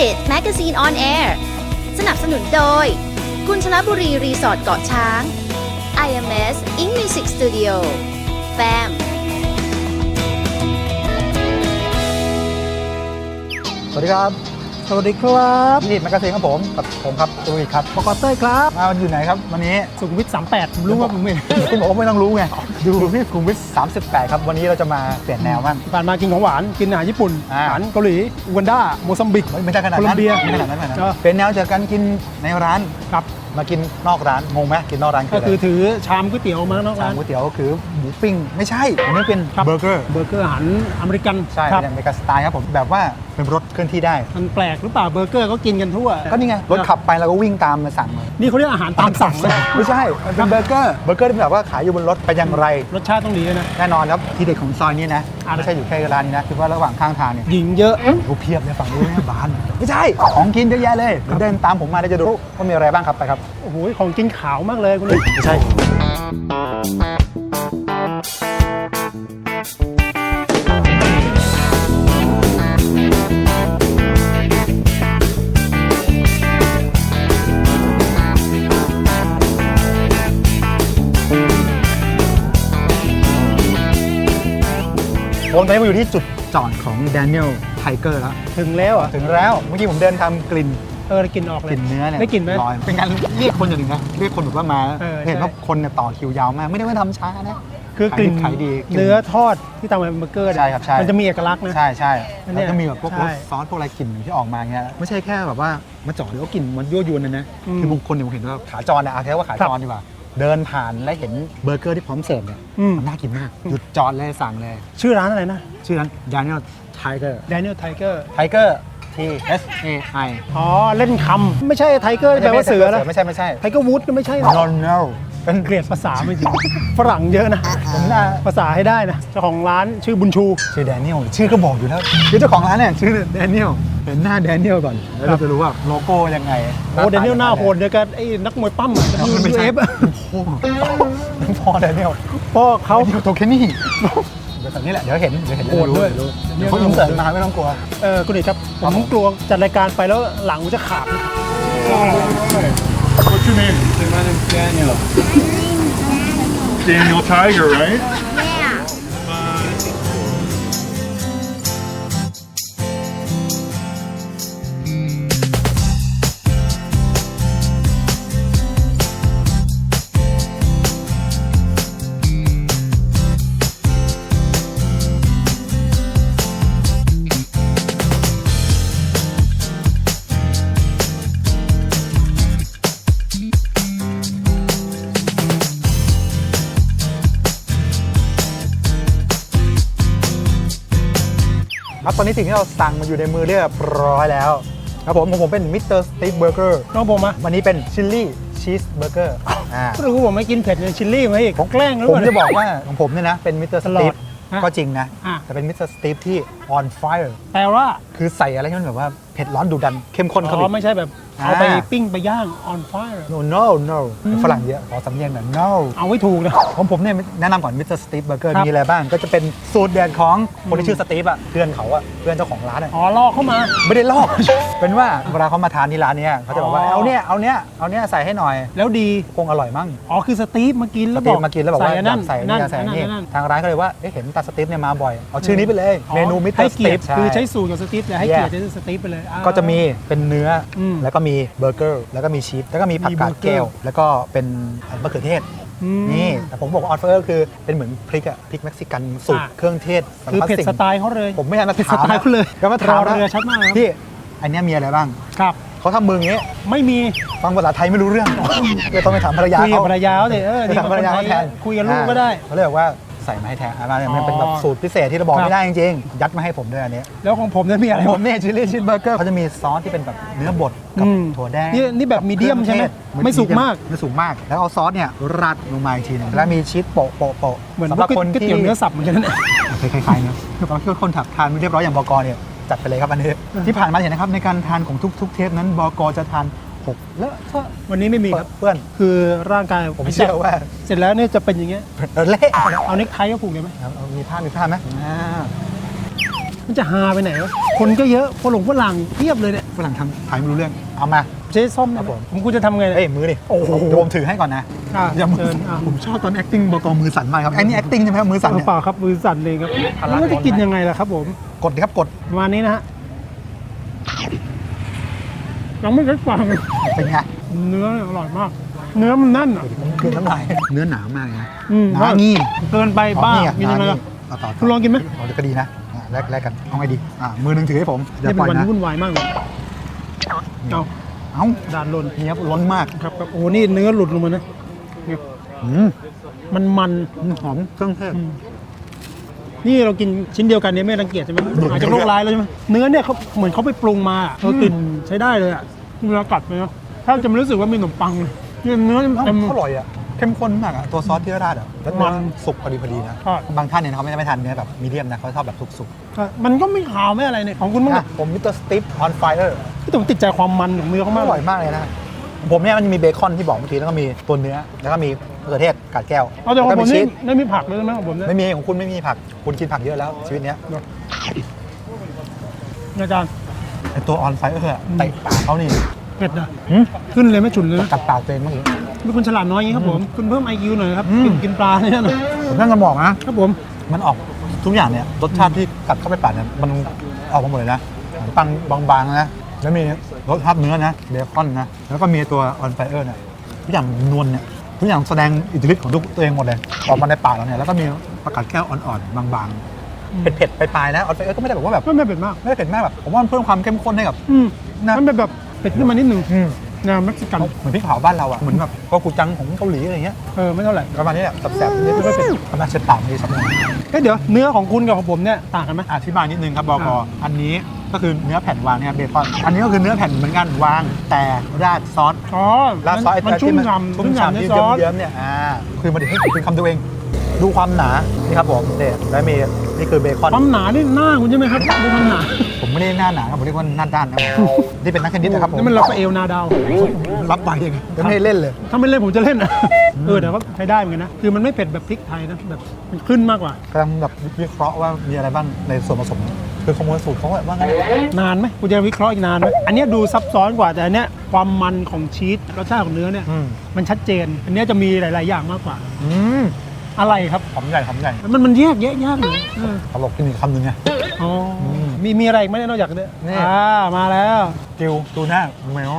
Planet Magazine on Air สนับสนุนโดย กุญชลบุรีรีสอร์ทเกาะช้าง IMS English Studio แฟมสวัสดีครับ สวัสดีครับนี่แมกกาซีนครับผมกับผมครับตูวิทครับปกเต้ยครับมาอยู่ไหนครับวันนี้สุขุมวิท38ผมรู้ว่าผมไม่คุณบอกว่าไม่ต้องรู้ไงดูที่สุขุมวิท38 ครับวันนี้เราจะมาเปลี่ยนแนวบ้างผ่านมากินของหวานกินอาหารญี่ปุ่นอ่าอาหารเกาหลีอูกันดาโมซัมบิกไม่ไม่ใช่ขนาดโคลันั้นมเบียไม่ขนาดนั้นไม่ขนาดเอนั้อนเป็นแนวจากการกินในร้านครับมากินนอกร้านงงไหมกินนอกร้านก็คืออะไรคือถือชามก๋วยเตี๋ยวมานอกชาร้ามนก๋วยเตี๋ยวก็คือหมูปิ้งไม่ใช่อันนี้เป็นครับเบอร์เกอร์เบอร์เกอร์อาหารอเมริกันใช่ครับเป็นอเมริกันสไตล์ครับผมแบบว่า เป็นรถเคลื่อนที่ได้ มันแปลกหรือเปล่าเบอร์เกอร์ก็กินกันทั่ว ก็นี่ไงรถขับไปเราก็วิ่งตามมาสั่งมานี่เขาเรียกอาหารตามสั่งนะไม่ใช่มันเป็นเบอร์เกอร์เบอร์เกอร์ที่แบบว่าขายอยู่บนรถไปนอยังไร รสชาติต้องดีด้วยนะ แน่นอนครับที่เด็ดของซอยนี้นะอะไรไม่ใช่อยู่แค่ร้านนี้นะคือว่าระหว่างข้างทางเนี่ยหญิงเยอะโอ้เพียบเลยฝั่งนู้นเนี่ยบาน ไม่ใช่ของกินเยอะแยะเลยเดี๋ยวเดินตามผมมาเดี๋ยวจะรู้ว่ามีอะไรบ้างครับไปครับโอ้โหของกินขาวมากเลยคุณลุงไม่ใช่ ผมตอนนี้มาอยู่ที่จุดจอดของ Daniel Tiger แล้ว ถึงแล้วเหรอะ ถึงแล้ว เมื่อกี้ผมเดินทำกลิ่นเออได้กลินออกเลกย ลิ่นเนื้อเนี่ยได้กลิ่นไหมลอยเป็นการเรียกคนอย่างหนึ่งนะเรียกคนแบบว่ามาเออเห็นใช่ว่าคนเนี่ยต่อคิวยาวมาก ไม่ได้ว่าทำช้านะ คือกลิ่นขายดีขายดีเนื้อทอดที่ทำเป็นเบอร์เกอร์เนี่ยใช่ครับใช่ มันจะมีเอกลักษณ์นะ ใช่ใช่อันเนี้แล้วยก็มีแบบพวกใช่รสซอสพวกอะไรกลิ่นที่ออกมาเงี้ยไม่ใช่แค่แบบว่ามาจอดแล้วกลิ่นมันยั่วยวนนะนะอืมคือบางคนเนี่ยผมเห็นว่าขาจรนะเอาแค่ว่าขาจรดีกว่า เดินผ่านแล้วเห็นเบอร์เกอร์ที่พร้อมเสิร์ฟเนี่ยอืม มันน่ากินมากหยุดจอดเลยสั่งเลย ชื่อร้านอะไรนะ ชื่อนั้น Daniel Tiger Daniel Tiger Tiger T S A I อ๋อ เล่นคำไม่ใช่ไทเกอร์แปลว่าเสือนะไม่ใช่ไม่ใช่ ไทเกอร์วูดก็ไม่ใช่นะ no no เป็นเกลียดภาษาไม่จริง ฝรั่งเยอะนะ ผมน่าภาษาให้ได้นะ เจ้าของร้านชื่อบุญชู ชื่อแดเนียลชื่อก็บอกอยู่แล้วคือเจ้าของร้านเนี่ยชื่อแดเนียลเห็นหน้าแดเนียลก่อน แล้วเราจะรู้ว่าโลโก้ยังไงโอ้เดนเนียลหน้าโหดเดียวกันไอ้นักมวยปั้มเราไม่ยูใช่เอฟโอ้โหพ่อแดเนียลพ่อเขาเขาอยู่โตแค่นี้เดี๋ยวแบบนี้แหละเดี๋ยวเห็นเดี๋ยวเห็นโหดด้วยเดี๋เดี๋ยวเขาอินเสิร์ตมาไม่ต้องกลัวเออคุณเอกครับผมกลัวจัดรายการไปแล้วหลังมันจะขาด What's your name? My name's Daniel. Daniel Tiger, right? อนนี้สิ่งที่เราสั่งมาอยู่ในมือเรียบร้อยแล้วครับผมของผมเป็นมิสเตอร์สติ๊กเบอร์เกอร์น้องผมอะวันนี้เป็นชิลลี่ชีสเบอร์เกอร์อ่าก็รู้ผมไม่กินเผ็ดเลยชิลลี่มาอีกแกล้งหรือผมเปล่าจะบอกว่าของผมเนี่ยนะเป็นมิสเตอร์สตลอตีดฟฮะก็จริงนะ อะ แต่เป็นมิสเตอร์สตีฟที่ on fire แปลว่า คือใส่อะไรที่มันแบบว่าเผ็ดร้อนดุดันเข้มข้นเข้าอ๋ไปอไม่ใช่แบบเอาไปอ่า ปิ้งไปย่าง on fire no no no ฝรั่งเยอะขอสำเนียงหน่อย no เอาไว้ถูกนะ ของผมเนี่ยแนะนำก่อนมิสเตอร์สตีฟเบอร์เกอร์ครับ มีอะไรบ้าง ก็จะเป็นสูตรเด็ดของคนที่ชื่อสตีฟอะเพื่อนเขาอะเพื่อนเจ้าของร้านอะ อ๋อลอกเข้ามา ไม่ได้ลอก เป็นว่าเวลาเขามาทานที่ร้านเนี้ยเขาจะบอกว่าอ๋อ เอาเนี่ยเอาเนี้ยเอาเนี้ยใส่ให้หน่อยแล้วดี คงอร่อยมั้งอ๋อคือสตีฟมากินสแล้วบตีอฟกมากินแล้วบอกว่าใส่อันอนั่ยานกใส่นั่นี่นอยากใส่อันนี่นั่นทางร้านก็เลยว่าเอ๊ะเห็นตาสตีฟเนี่ยมาบ่อยเอาชื่อนี้ไปเลยเมนูมิสเตอให้ร์สเกีตียรฟติคือใช้สูตรกับสตีฟแต่ให้แย่เกียรติจะสตีฟไปเลยอ่า ก็จะมีเป็นเนื้ออมแล้วก็มีเบอร์เกอร์ แล้วก็มีชีสแล้วก็มีผักมีกาดเบอร์เกอร์ แก้ว แล้วก็เป็นมะเขือเทศ อืม นี่ แต่ผมบอกว่าออฟเฟอร์คือเป็นเหมือนพริกอะพริกเม็กซิกันสูตรอะ เครื่องเทศคือสารพัดเผ็ดสิ่งสไตล์เขาเลย ผมไม่อยากมาเผ็ดถามสไตล์เขาเลยก็มาถามรอเรือชัดมากครับ พี่อันเนี้ยมีอะไรบ้างครับ เขาทำมืออย่างงี้ ไม่มีฟังภาษาไทยไม่รู้เรื่องเลยต้องไปถามภรรยาคุยกับเขาภรรยาเขาสิเออไปนี่ถามภรรยาเขาแทนคุยกับลูกก็ได้ เขาเลยบอกว่า ใส่มาให้แทนอะไรเนี่ยมันเป็นแบบอ๋อสูตรพิเศษที่เราบอกครับไม่ได้จริงๆยัดมาให้ผมด้วยอันนี้ แล้วของผมนั้นมีอะไรผมเนี่ยชิลลี่ชิสเบอร์เกอร์เขาจะมีซอสที่เป็นแบบเนื้อบดกับอืมถั่วแดงนี่นี่แบบมีเดียมใช่ไหมเครื่องเทศไม่สุกมากไม่สุกมาก แล้วเอาซอสเนี่ยราดลงมาอีกทีหนึงแล้วมีชีสโปะโปะโปะเหมือนสำหรับก๋วยคนก๋วยที่เตี๋ยวเนื้อสับเหมือนกันนะคล้ายๆนะสำหรับคนถักทานไม่เรียบร้อยอย่างบกเนี่ยจัดไปเลยครับอันนี้ที่ผ่านมาเห็นนะครับในการทานของทุก ๆ เทปนั้นบกจะทานห กเลอะเทอะวันนี้ไม่มีครับ เพื่อนคือร่างกายผมเชื่อว่า เสร็จแล้วเนี่ยจะเป็นอย่างเงี้ยเออเละเอาเน็กไทก็ผูกเลยไหมครับเอามีผ้ามีผ้าไหมอ่ามันจะฮาไปไหนวะคนก็เยอะฝรั่งฝรั่งเทียบเลยเนี่ยฝรั่งทำถ่ายไม่รู้เรื่องเอามาเจ๊ส้มนะครับผมผมกูจะทำไงเนี่ยเอ้ยมือดิโอ้โหเดี๋ยวผมถือให้ก่อนนะอะอย่ามืเชิญอะผมชอบตอน acting บกมือสั่นมากครับไอ้นี่ acting ใช่ไหมครับมือสั่นเนี่ยเปล่าครับมือสั่นเลยครับพลังแล้วจะกินยังไงล่ะครับผมกดดิครับกดประมาณนี้นะฮะ ยังไม่ได้ฟังเป็นไงเนื้อเนี่ยอร่อยมาก เนื้อมันแน่นอะผมคืนน้ำลายเนื้อหนามากเลยนะอืม หนางี้เกินไปบ้าอ๋อกินยังไงล่ะ ต่อต่อคุณลองกินไหมเราจะก็ดีนะอะแลกแลกกันเอาไงดีอะมือหนึ่งถือให้ผมอย่านี่ปเป็ล่อยนวันนะที่วุ่นวายมากเลยเอาเอ้าด่านลนเนี้ยล้นมากครับครับโอ้นี่เนื้อหลุดลงมานะเนี่ยอืมมันมันหอมเครื่องเทศอืม นี่เรากินชิ้นเดียวกันเนี่ยไม่รังเกียจใช่ไหมอาจจะโรคร้ายแล้วใช่ไหมเนื้อเนี่ยเขาเหมือนเขาไปปรุงมาอะเออกลิ่นใช้ได้เลยอะเวลากัดไปเนาะถ้าจะไม่รู้สึกว่ามีขนมปังเลยเนี่ยเนื้อเอ้าเต็ม อร่อยอะเข้มข้นมากอะตัวซอสที่ราดอะแล้วมัมันนสุกพอดีพอดีนะ ใช่ บางท่านเนี่ยเขาไม่ได้ไม่ทานเนื้อแบบมีเดียมนะเขาชอบแบบสุกมันก็ไม่ขาวไม่อะไรเนี่ยของคุณๆมั้งอะผมมิสเตอร์สตีฟออนไฟเออร์แต่ผมติดใจความมันของเนื้อเขาอมากร่อยมากเลยนะ ผมเนี่ยมันจะมีเบคอนที่บอกเมื่อกี้แล้วก็มีตัวเนื้อ แล้วก็มีมะเขือเทศกาดแก้วเอาแต่ของแล้วผก็มมีชีนี่สไม่มีผักเลยใช่ไหมของผมเนี่ยไม่มีของคุณไม่มีผัก คุณกินผักเยอะแล้วชีวิตเนี้ยอาจารย์ไอตัวออนไฟเออร์อะเตะปากเขานี่เผ็ดนะหืมขึ้นเลยไม่ฉุนเลยนะกัดปากตัวเองเมื่อกี้เป็นคนฉลาดน้อยอย่างนี้ครับผมคุณเพิ่มไอคิวหน่อยครับอืมกินกินปลาเนี่ยหน่อยผมนั่งกันบอกนะครับผมมันออกทุกอย่างเนี่ยรสชาติที่กัดเข้าไปปากเนี่ยมันออกมาหมดเลยนะขนมปังบางๆนะ แล้วมีรสชาติเนื้อนะเบคอนนะ แล้วก็มีตัวออนไฟเออร์เนี่ยทุกอย่างนวลเนี่ยทุกอย่างแสดงอิทธิฤทธิ์ของทุกตัวเองหมดเลยออกมาในปากเราเนี่ยแล้วก็มีประกาศแก้วอ่อนๆบางๆเผ็ดๆปลายๆนะออนไฟเออร์ก็ไม่ได้แบบว่าแบบก็ไม่เผ็ดมากไม่ได้เผ็ดมากแบบผมว่ามันเพิ่มความเข้มข้นให้กับอืมนะมันเป็นแบบเผ็ดขึ้นมานิดนึงอืมแนวเม็กซิกันเหมือนพริกเผาบ้านเราอะเหมือนแบบก็กูจังของเกาหลีอะไรเงี้ยเออไม่เท่าไหร่ประมาณนี้แหละแสบๆนิดๆไม่เผ็ดประมาณเช็ดปากมีสักหน่อยเอ้ยเดี๋ยวเนื้อของคุณกับของผมเนี่ยต่างกันไหมอธิบายนิดนึงครับบกอันนี้ ก็คือเนื้อแผ่นวางเนี่ยเบคอน อันนี้ก็คือเนื้อแผ่นเหมือนกันวาง แต่ราดซอสอ๋อราดซอสไอ้มันชุ่มที่ฉ่ำชุ่ชุ่มมฉ่ำฉ่ำในที่ซอสเยิ้มๆเนี่ยอ่าคือมาดิให้คุณคำตัวเอง ดูความหนานี่ครับผมเนี่ยแล้วมีนี่คือเบคอนความหนานี่หน้าคุณใช่ไหมครับดูความหนาผมไม่ได้หน้าหนาครับผมเรียกว่าหน้าด้านนะครับนี่เป็นนักเทนนิสนะครับผมนี่มันเราก็เอวนาดาวรับไปยังไงจะไม่ให้เล่นเลย ถ้าไม่เล่นผมจะเล่นนะเออแต่ก็ใช้ได้เหมือนกันนะคือมันไม่เผ็ดแบบพริกไทยนะแบบมันขึ้นมากกว่ากำลังแบบวิเคราะห์ว่ามีอะไรบ้างในส่วนผสม คือขโมยสูตรเขาแบบว่างั้นนานไหมกูจะวิเคราะห์อีกนานไหมอันเนี้ยดูซับซ้อนกว่าแต่อันเนี้ยความมันของชีสรสชาติของเนื้อเนี่ยอืมมันชัดเจน อันเนี้ยจะมีหลาย ๆ อย่างมากกว่า อืมอะไรครับ หอมใหญ่หอมใหญ่มันมันแยกแยะยากเลยเออตลกกินอีกคำหนึ่งไง อ๋อมีมีอะไรอีกไหมเนี่ยนอกจากเนี้ยนี่ อ่ามาแล้วกิวทูน่าเมล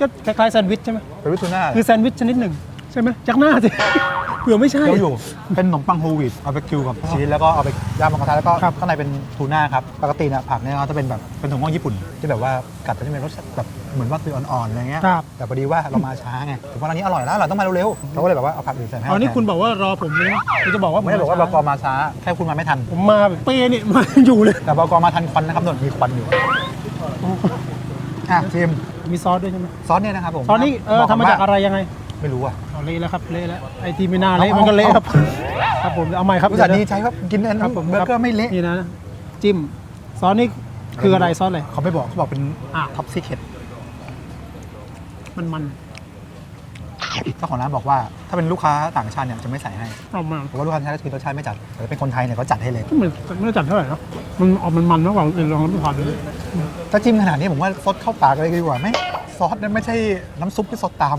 ก็คล้ายๆแซนด์วิชใช่ไหมเป็นวิทูน่าคือแซนด์วิชชนิดหนึ่ง ใช่ไหมจากหน้าสิ เผื่อไม่ใช่ เคี้ยวอยู่เป็นขนมปังโฮลวีตเอาไปคิวกับชีสแล้วก็เอาไปย่างบนกระทะแล้วก็ครับข้างในเป็นทูน่าครับปกติเนี่ยผักเนี่ยเขาจะเป็นแบบเป็นถั่วงอกญี่ปุ่น ที่แบบว่ากัดไปที่เป็นรสชาติแบบเหมือนว่าคืออ่อนๆอะไรเงี้ยครับแต่พอดีว่าเรามาช้าไงถึงว่าร้านนี้อร่อยแล้วเราต้องมาเร็วๆเราก็เลยแบบว่าเอาผักอื่นใส่ให้อ๋อนี่คุณบอกว่ารอผมเลยนะคุณจะบอกว่าผไม่ได้บอกว่าบกมาช้าแค่คุณมาไม่ทัน ผมมาแบบเป้นี่มาอยู่เลย แต่บกมาทันควันนะครับหนนมีควันอยู่อะจิมมีซอสด้วยใช่ไหมซอสเนี่ยนะครับผมซอสนี่เออบกทำมาจากว่อะไรยังไง ไม่รู้อะเอาเละแล้วครับเละแล้วไอทีไม่น่าเละเอามันก็เละเอาครับครับผมเอาใหม่ครับอุตส่าห์เดี๋ดียวนะใจว่ากินอันคนั้รันบผมเบอร์เกอร์ไม่เละนี่นะจิ้มซอสนี่คืออะไรซอสอะไรเขาไม่บอกเขาบอกเป็นอะท็อปซีเคทมันมันเจ้าของร้านบอกว่าถ้าเป็นลูกค้าต่างชาติเนี่ยจะไม่ใส่ให้เอามาเพราะว่าลูกค้าต่างชาติจะกินรสชาติไม่จัดแต่เป็นคนไทยเนี่ยเขาจัดให้เลยก็เหมือนไม่ได้จัดเท่าไหร่เนอะมันออกมันมันมากกว่าอื่นลองรับประทานดูถ้าจิ้มขนาดนี้ผมว่าซดเข้าปากเลยดีกว่าไหมซอสนั่นไม่ใช่น้ำซุปที่ซดตาม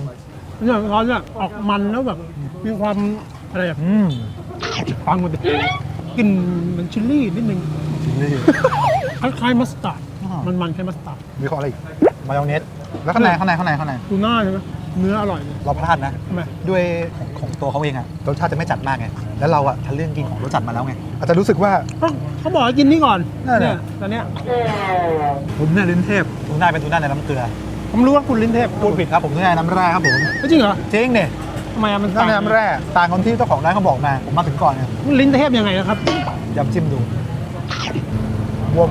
เนี่ยซอสเนี่ยออกมันแล้วแบบมีความอะไรแบบอืมปังมันดิกลินเหมือนชิลลี่นิดนึงนี่คล้ายๆมัสตาร์ดอ๋อมันมันๆคล้ายมัสตาร์ดมีของอะไรอีกมายองเนสแล้วข้างในข้างในข้างในข้างในทูน่าใช่ไหมเนื้ออร่อยเลยเราพลาดนะ ทำไมด้วยของของตัวเขาเองอะรสชาติจะไม่จัดมากไงแล้วเราอะทันเรื่องกินของรสจัดมาแล้วไงอาจจะรู้สึกว่า เขาเขาบอกให้กินนี่ก่อนนั่นน่ะ เนี่ยตอนเนี้ยผมเนี่ยลิ้นเทพทูน่าเป็นทูน่าในน้ำเกลือ ผมรู้ว่าคุณลิ้นเทพพูดผิดครับผมทูน่าในน้ำแร่ครับผมไม่จริงเหรอจริงเนี่ยทำไมอะมันทูน่าต่างในน้ำแร่ต่างกันที่เจ้าของร้านเขาบอกมาผมมาถึงก่อนเนี่ยมันลิ้นเทพยังไงนะครับ ยำจิ้มดูวม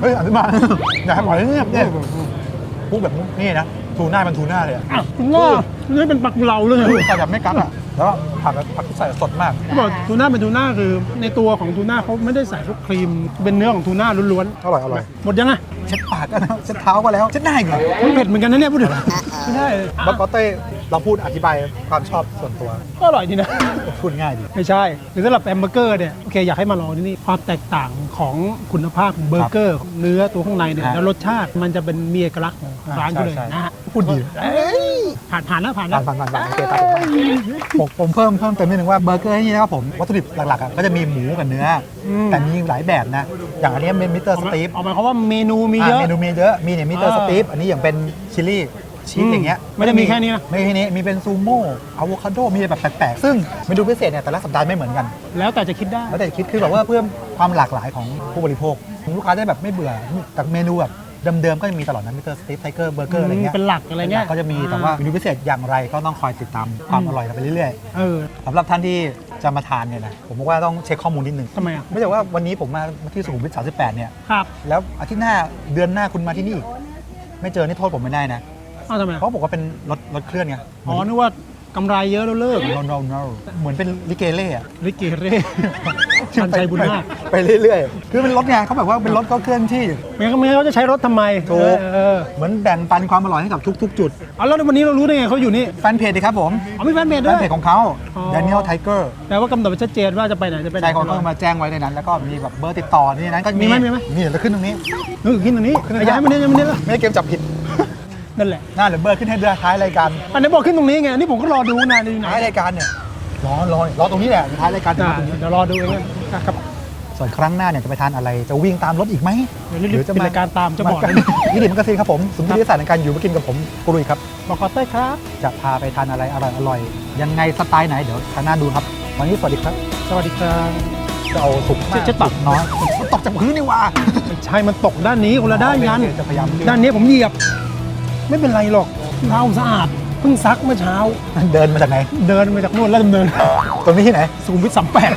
เฮ้ยอธิบาย อยากให้ปล่อยเนี่ยเนี่ยพูดแบบนี่นะทูน่าเป็นทูน่าเลยอะอ้าวทูน่าทูน่าเป็นปักกุเลาเลยใส่แบบไม่กัดอะแล้วก็ผักผักที่ใส่สดมาก เขาบอกทูน่าเป็นทูน่าคือ ในตัวของทูน่าเขาไม่ได้ใส่พวกครีม เป็นเนื้อของทูน่าล้วนอร่อยอร่อย ๆหมดยังไง เช็ดปากก็แล้วเช็ดเท้าก็แล้วเช็ดหน้าอีกเหรอมันเผ็ดเหมือนกันนะเนี่ยพูดถึงไม่ได้บักกอเต้เราพูดอธิบายความชอบส่วนตัวก็อร่อยดีนะ พูดง่ายดี ไม่ใช่หรือสำหรับแฮมเบอร์เกอร์เนี่ยโอเคอยากให้มาลองที่นี่ความแตกต่างของคุณภาพของเบอร์เกอร์ของเนื้อตัวข้างในเนี่ยฮะแล้วรสชาติมันจะเป็นมีเอกลักษณ์ของร้านเขาเลยใช่ใช่นะฮะ พูดดีผ่านผ่านแล้วผ่านแล้ผ่าวนผ่านผ่านผ่านโอเคตามผมมาผมผมเพิ่มเพิ่มเติมนิดนึงว่าเบอร์เกอร์ที่นี่นะครับผมวัตถุดิบหลักๆอะก็จะมีหมูกับเนื้ออแต่มีหลายแบบนะ อย่างอันนี้เป็นมิสเตอร์สตีฟออกมาเขามว่าเมนูมีเยอะ เมนูมีเยอะมีเนี่ยมิสเตอร์อ่าสตีฟอันนี้อย่างเป็นชิลลี่ชีสอืมอย่างเงี้ยไม่ได้มีแค่นี้นะ ไม่ใช่แค่นี้มีเป็นซูโม่อะโวคาโดมีแบบแปลกๆซึ่งเมนูพิเศษเนี่ยแต่ละสัปดาห์ไม่เหมือนกัน แล้วแต่จะคิดได้ แล้วแต่คิดคือแบบว่าเพิ่มความหลากหลายของผู้บริโภคลูกค้าได้แบบไม่เบื่อแต่เมนูแบบ เดิมๆก็จะมีตลอดนะมิสเตอร์สตีฟไทเกอร์เบอร์เกอร์อะไรเงี้ยเป็นหลักอะไรเงี้ยก็จะมีแต่ว่าเมนูพิเศษอย่างไรก็ต้องคอยติดตามความอร่อยกันไปเรื่อยเออๆสำหรับท่านที่จะมาทานเนี่ยนะผมบอกว่าต้องเช็คข้อมูลนิดนึงทำไมอะไม่ใช่ว่าวันนี้ผมมาที่สุขุมวิท38เนี่ยครับแล้วอาทิตย์หน้าเดือนหน้าคุณมาที่นี่อีกไม่เจอนี่โทษผมไม่ได้นะอ้าวทำไมเพราะบอกว่าเป็นรถรถเคลื่อนไงอ๋อนึกว่ากำไรเยอะแล้วเลิกโนโนโนเหมือนเป็นลิเกเล่อะลิเกเร่ ชันชัยบุญนาค ไปเรื่อยๆ คือเป็นรถไงเขาแบบว่าเป็นรถก็เคลื่อนที่ ไม่งั้นไม่งั้นเขาจะใช้รถทำไมถูก เออเหมือนแบ่งปันความอร่อยให้กับทุก ๆ จุด เอาแล้ววันนี้เรารู้ได้ไงเขาอยู่นี่แฟนเพจดีครับผมอ๋อมีแฟนเพจแฟด้นวย เพจของเขา อ๋อ Daniel Tiger แปลว่ากำหนดไว้ชัดเจนว่าจะไปไหนจะไปไหน ใช่เขาก็มาแจ้งไว้ในนั้น แล้วก็มีแบบเบอร์ติดต่อในนั้นก็มีไหมมีไหม นี่เดี๋ยวจะขึ้นตรงนี้เออขึ้นตรงนี้ขึ้นตรงนี้ย้ายมาเนี่ยย้ายมาเนี่ยละไม่ได้เกมจับผิด นั่นแหละหน้าเดี๋ยวเบอร์ขึ้นให้ด้วยท้ายรายการอันนี้บอกขึ้นตรงนี้ไงอันนี่ผมก็รอดูนานเลยอยู่ไหนท้ายรายการเนี่ย รอรอรอตรงนี้แหละท้ายรายการจะอ่ามาตรงนี้เดี๋ยวรอดูเองนะครับส่วนครั้งหน้าเนี่ยจะไปทานอะไรจะวิ่งตามรถอีกไหมเดี๋ยวรีบๆเป็นรายการตามจะบอกนยี่ดิมกระซินครับผมสุนทรีศาสตร์ในการอยู่มากินกับผมกุลุยครับบอกขอเต้ยครับ จะพาไปทานอะไรอร่อยอร่อยๆยังไงสไตล์ไหนเดี๋ยวครั้งหน้าดูครับ วันนี้สวัสดีครับ สวัสดีครับจะเอาสุกมากจะตัดสุน้อยมันตกจากพื้นนี่หว่าไม่ใช่มันตกด้านนี้คนละด้านกันจะพยายามเลือกด้านนี้ผมเหยียบ ไม่เป็นไรหรอกเท้าสะอาด เพิ่งซักเมื่อเช้า เดินมาจากไหน เดินมาจากนู่นแล้วดำเนิน ตรงนี้ที่ไหน สุขุมวิทสามแปด